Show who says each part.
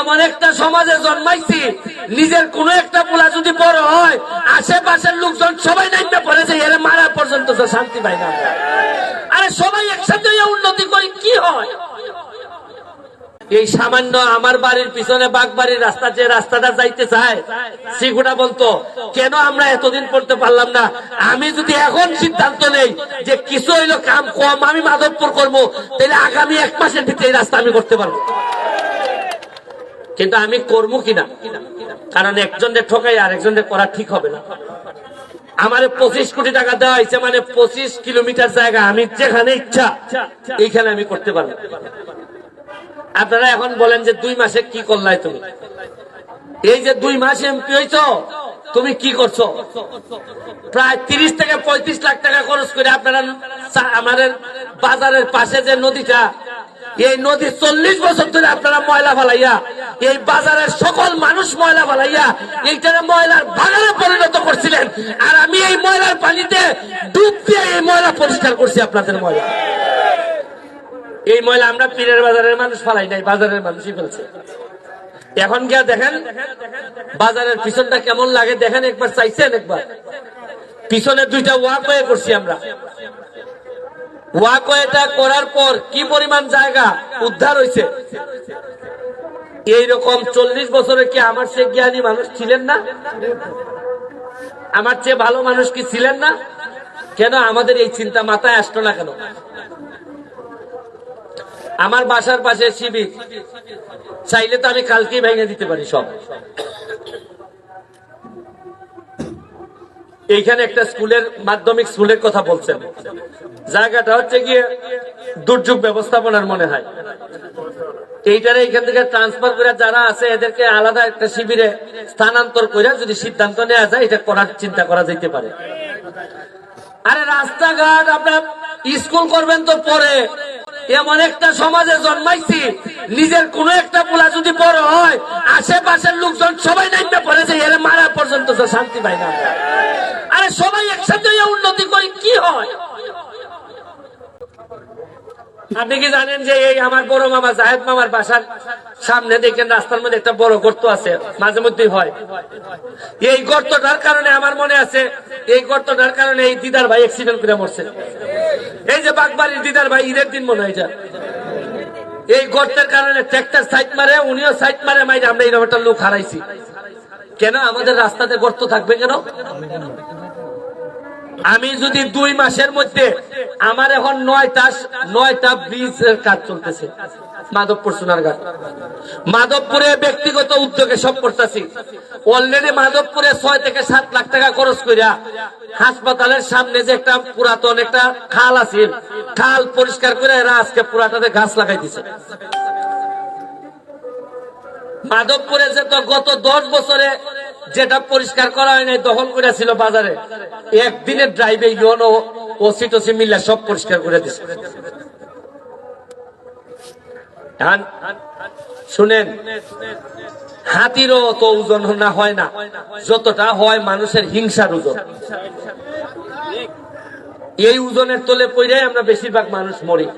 Speaker 1: এমন একটা সমাজে জন্মাইছি, নিজের কোন একটা পোলা যদি বড় হয়, আশেপাশের লোকজন সবাই নাইতে পড়ে যে এর মারা পর্যন্ত তো শান্তি পাই না। আরে সবাই একসাথে উন্নতি করি, কি হয়? এই সামান্য আমার বাড়ির পিছনে বাগ বাড়ির রাস্তা যে রাস্তাটা যাইতে চায় সেগুলা বলতো কেন আমরা এতদিন পড়তে পারলাম না? আমি যদি এখন সিদ্ধান্ত নেই যে কিছু হইল কাম কম আমি মাধবপুর করব, তাহলে আগামী এক মাসের ভিতরে এই রাস্তা আমি করতে পারব। কিন্তু আমি করব কিনা? কারণ একজনের ঠকাই আর করা ঠিক হবে না। আমার পঁচিশ কোটি টাকা দেওয়া হয়েছে মানে পঁচিশ কিলোমিটার জায়গা। আমি যেখানে ইচ্ছা, এইখানে আমি করতে পারব। আপনারা এখন বলেন যে দুই মাসে কি করলাই তুমি? এই যে দুই মাস এমপি হইছ তুমি কি করছ? প্রায় তিরিশ থেকে পঁয়ত্রিশ লাখ টাকা খরচ করে আপনারা আমাদের বাজারের পাশে যে নদীটা, এই নদী চল্লিশ বছর ধরে আপনারা ময়লা ফালাইয়া, এই বাজারের সকল মানুষ ময়লা ফালাইয়া, এইটারে ময়লার ভাগারে পরিণত করছিলেন। আর আমি এই ময়লার পানিতে ডুব দিয়ে এই ময়লা পরিষ্কার করছি আপনাদের ময়লা। এই ময়লা আমরা পীরের বাজারের মানুষ ফালাই নাই, বাজারের মানুষই ফেলছে। এখন গিয়া দেখেন, বাজারের পিছনটা কেমন লাগে? দেখেন একবার, চাইছেন একবার। পিছনে দুইটা ওয়াকওয়ে করছি আমরা। ওয়াকওয়েটা করার পর কি পরিমাণ জায়গা উদ্ধার হয়েছে? এইরকম চল্লিশ বছরে কি আমার চেয়ে জ্ঞানী মানুষ ছিলেন না? আমার চেয়ে ভালো মানুষ কি ছিলেন না? কেন আমাদের এই চিন্তা মাথায় আসতো না কেন? আমার বাসার পাশে শিবির। চাইলে তো আমি কালকেই ভেঙে দিতে পারি সব। এইখানে একটা স্কুলের মাধ্যমিক স্কুলের কথা বলছেন। জায়গাটা হচ্ছে গিয়ে দুর্যোগ ব্যবস্থাপনার মনে হয়। এইটারে এইখান থেকে ট্রান্সফার করে যারা আছে, এদেরকে আলাদা একটা শিবিরে স্থানান্তর করে যদি সিদ্ধান্ত নেওয়া যায়, এটা করার চিন্তা করা যেতে পারে। আরে রাস্তাঘাট আপনার স্কুল করবেন তো পরে। এমন একটা সমাজে জন্মাইছি, নিজের কোন একটা পোলা যদি বড় হয়, আশেপাশের লোকজন সবাই নাইতে পড়ে যে এর মারা পর্যন্ত শান্তি পাই না। আরে সবাই একসাথে উন্নতি করি, কি হয়? আপনি কি জানেন যে এই আমার বড় মামা জাহেদ মামার বাসার সামনে দেখেন রাস্তার মধ্যে একটা বড় গর্ত আছে, মাঝে মধ্যেই হয়। এই গর্তটার কারণে আমার মনে আছে, এই গর্তটার কারণে এই দিদার ভাই অ্যাক্সিডেন্ট করে মরছে। এই যে বাগবাড়ির দিদার ভাই, ঈদের দিন মনে হয় এটা। এই গর্তের কারণে ট্র্যাক্টর সাইড মারে, উনিও সাইড মারে, মাইরে আমরা এরকম একটা লোক হারাইছি। কেন? আমাদের রাস্তাতে গর্ত থাকবে কেন? আমি যদি দুই মাসের মধ্যে আমার এখন নয়টা নয়টা ব্রিজের কাজ চলতেছে। মাধবপুর সোনারঘাট মাধবপুরে ব্যক্তিগত উদ্যোগে সব করতেছি। অলরেডি মাধবপুরে ছয় থেকে সাত লাখ টাকা খরচ করিয়া হাসপাতালের সামনে যে একটা পুরাতন একটা খাল আছে, খাল পরিষ্কার করে এরা আজকে পুরাটাতে গাছ লাগাই দিছে। মাধবপুরে যে তো গত দশ বছরে যেটা পরিষ্কার করা হয় নাই দখল করেছিল বাজারে। একদিনের ড্রাইভে ইয়ন ও ওসি টসি মিল্লা সব পরিষ্কার করে দিছে। শুনেন, হাতিরও তো ওজন না, হয় না। যতটা হয় মানুষের হিংসার ওজন। এই ওজনের তলে পড়ে আমরা বেশিরভাগ মানুষ মরি।